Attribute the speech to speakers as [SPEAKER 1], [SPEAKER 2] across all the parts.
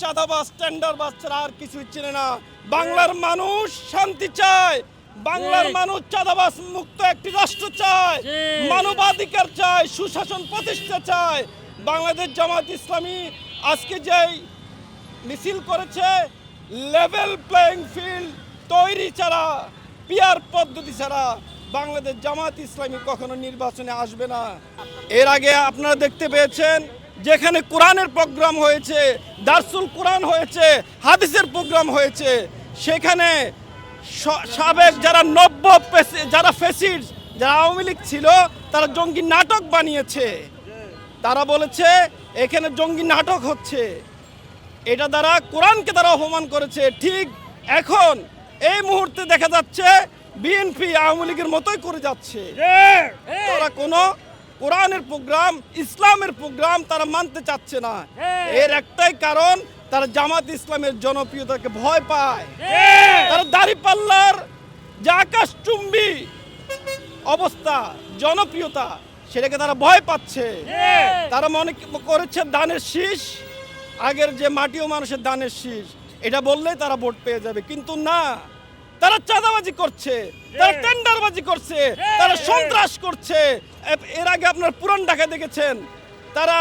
[SPEAKER 1] চাঁদাবাজ টেন্ডার বাজ ছাড়া আর কিছুই চেনে না। বাংলার মানুষ শান্তি চায়। বাংলার মানুষ চাঁদাবাস মুক্ত একটি রাষ্ট্র চায়। মানবাধিকার চায় সুশাসন প্রতিষ্ঠা চায়। বাংলাদেশ জামাত ইসলামী আজকে যেই মিছিল করেছে লেভেল প্লেইং ফিল্ড তৈরি ছাড়া পিয়ার পদ্ধতি ছাড়া বাংলাদেশ জামাত ইসলামী কখনো নির্বাচনে আসবে না। এর আগে আপনারা দেখতে পেয়েছেন যেখানে কোরআনের প্রোগ্রাম হয়েছে দার্সুল কোরআন হয়েছে হাদিসের প্রোগ্রাম হয়েছে সেখানে সাবেক যারা নব্য যারা ফেসিড যারা আওয়ামী লীগ ছিল তারা জঙ্গি নাটক বানিয়েছে। তারা বলেছে এখানে জঙ্গি নাটক হচ্ছে। এটা দ্বারা কোরআনকে তারা অপমান করেছে। ঠিক এখন এই মুহূর্তে দেখা যাচ্ছে বিএনপি আওয়ামী লীগের মতোই করে যাচ্ছে। তারা কোনো কোরআনের প্রোগ্রাম ইসলামের প্রোগ্রাম তারা মানতে চাচ্ছে না। এর একটাই কারণ তারা জামাত ইসলামের জনপ্রিয়তাকে ভয় পায়। তারা দাড়ি পাল্লার যে আকাশচুম্বী অবস্থা জনপ্রিয়তা সেটাকে তারা ভয় পাচ্ছে। তারা মনে করেছে দানের শীষ আগের যে মাটি ও মানুষের দানের শীষ এটা বললেই তারা ভোট পেয়ে যাবে। কিন্তু না তারা চাঁদাবাজি করছে তারা টেন্ডারবাজি করছে তারা সন্ত্রাস করছে। এর আগে আপনার পুরান ঢাকা দেখেছেন তারা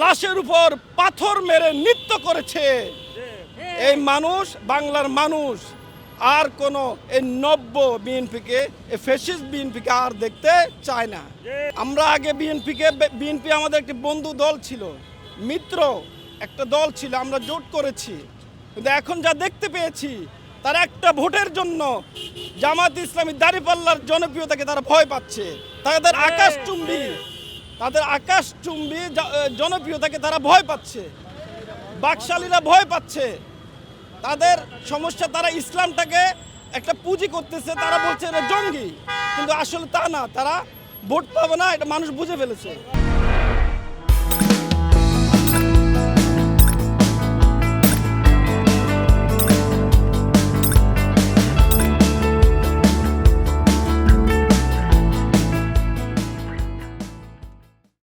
[SPEAKER 1] লাশের উপর পাথর মেরে নৃত্য করেছে। এই মানুষ বাংলার মানুষ আর কোনো এই নব্য বিএনপিকে এই ফেসিস বিএনপিকে আর দেখতে চায় না। আমরা আগে বিএনপিকে বিএনপি আমাদের একটি বন্ধু দল ছিল মিত্র একটা দল ছিল আমরা জোট করেছি। কিন্তু এখন যা দেখতে পেয়েছি তারা একটা ভোটের জন্য জামাত ইসলামী দাঁড়িপাল্লার জনপ্রিয়তাকে তারা ভয় পাচ্ছে। তাদের আকাশ চুম্বি তাদের আকাশ চুম্বি জনপ্রিয়তাকে তারা ভয় পাচ্ছে। বাকশালীরা ভয় পাচ্ছে। তাদের সমস্যা তারা ইসলামটাকে একটা পুঁজি করতেছে তারা বলছে এটা জঙ্গি। কিন্তু আসলে তা না তারা ভোট পাবে না এটা মানুষ বুঝে ফেলেছে।